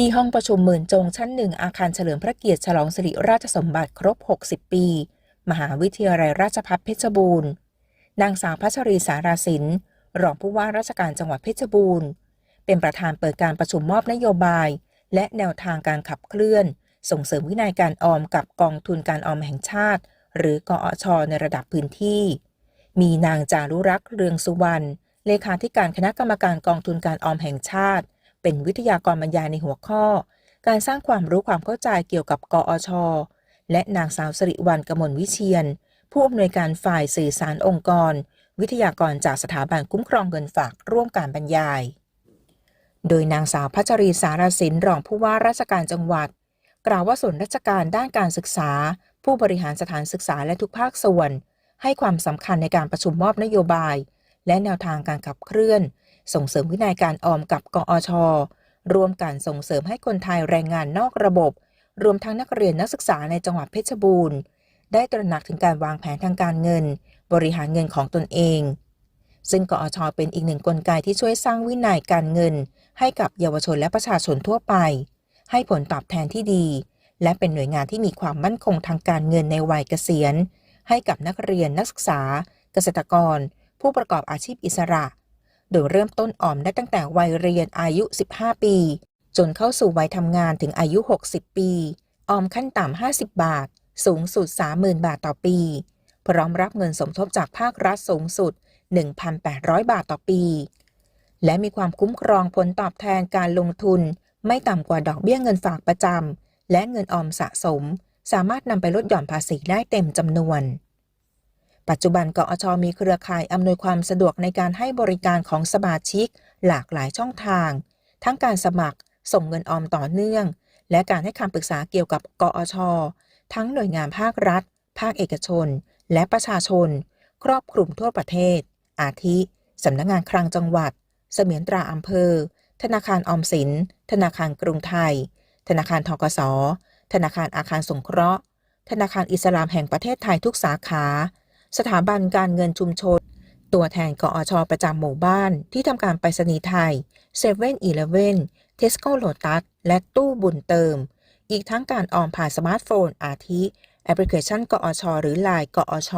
ที่ห้องประชุมหมื่นจงชั้นหนึ่งอาคารเฉลิมพระเกียรติฉลองสิริราชสมบัติครบ 60 ปี มหาวิทยาลัยราชภัฏเพชรบูรณ์ นางสาวพัชรีสาราสินรองผู้ว่าราชการจังหวัดเพชรบูรณ์ เป็นประธานเปิดการประชุมมอบนโยบาย และแนวทางการขับเคลื่อน ส่งเสริมวินัยการออมกับกองทุนการออมแห่งชาติ หรือกอชในระดับพื้นที่ มีนางจารุรักษ์เรืองสุวรรณเลขาธิการคณะกรรมการกองทุนการออมแห่งชาติ เป็นวิทยากรบรรยายในหัวข้อ การสร้างความรู้ความเข้าใจเกี่ยวกับกอช และนางสาวสิริวัลกมลวิเชียน ผู้อำนวยการฝ่ายสื่อสารองค์กร วิทยากรจากสถาบันคุ้มครองเงินฝากร่วมการบรรยาย โดยนางสาวพัชรีสารสินรองผู้ว่าราชการจังหวัด กล่าวว่าส่วนราชการด้านการศึกษา ผู้บริหารสถานศึกษาและทุกภาคส่วน ให้ความสำคัญในการประชุมมอบนโยบาย และแนวทางการขับเคลื่อน ส่งเสริมวินัยการออมกับกอชร่วมกันส่งเสริมให้คนไทยแรงงานนอกระบบ รวมทั้งนักเรียนนักศึกษาในจังหวัดเพชรบูรณ์ ได้ตระหนักถึงการวางแผนทางการเงิน บริหารเงินของตนเอง ซึ่งกอชเป็นอีกหนึ่งกลไกที่ช่วยสร้างวินัยการเงิน ให้กับเยาวชนและประชาชนทั่วไป ให้ผลตอบแทนที่ดี และเป็นหน่วยงานที่มีความมั่นคงทางการเงินในวัยเกษียณ ให้กับนักเรียนนักศึกษา เกษตรกร ผู้ประกอบอาชีพอิสระ โดยเริ่มต้นออมได้ตั้งแต่วัยเรียนอายุ 15 ปี จนเข้าสู่วัยทำงานถึงอายุ 60 ปี ออมขั้นต่ำ 50 บาท สูงสุด 30,000 บาทต่อปี พร้อมรับเงินสมทบจากภาครัฐสูงสุด 1,800 บาทต่อปี และมีความคุ้มครองผลตอบแทนการลงทุน ไม่ต่ำกว่าดอกเบี้ยเงินฝากประจำและเงินออมสะสม สามารถนำไปลดหย่อนภาษีได้เต็มจำนวน ปัจจุบันกอชมีเครือข่ายอำนวยความสะดวกในการให้บริการของสมาชิก หลากหลายช่องทาง ทั้งการสมัคร ส่งเงินออมต่อเนื่อง และการให้คำปรึกษาเกี่ยวกับกอช ทั้งหน่วยงานภาครัฐ ภาคเอกชน และประชาชน ครอบคลุมทั่วประเทศ อาทิสำนักงานคลังจังหวัด เสมียนตราอำเภอ ธนาคารออมสิน ธนาคารกรุงไทย ธนาคารทกสธนาคารอาคารสงเคราะห์ ธนาคารอิสลามแห่งประเทศไทยทุกสาขา สถาบันการเงินชุมชน ตัวแทนกอชประจำหมู่บ้านที่ทำการไปรษณีย์ไทยเซเว่นอีเลฟเว่นเทสโก้โลตัสและตู้บุญเติม อีกทั้งการออมผ่านสมาร์ทโฟนอาทิ แอปพลิเคชันกอชหรือไลน์กอช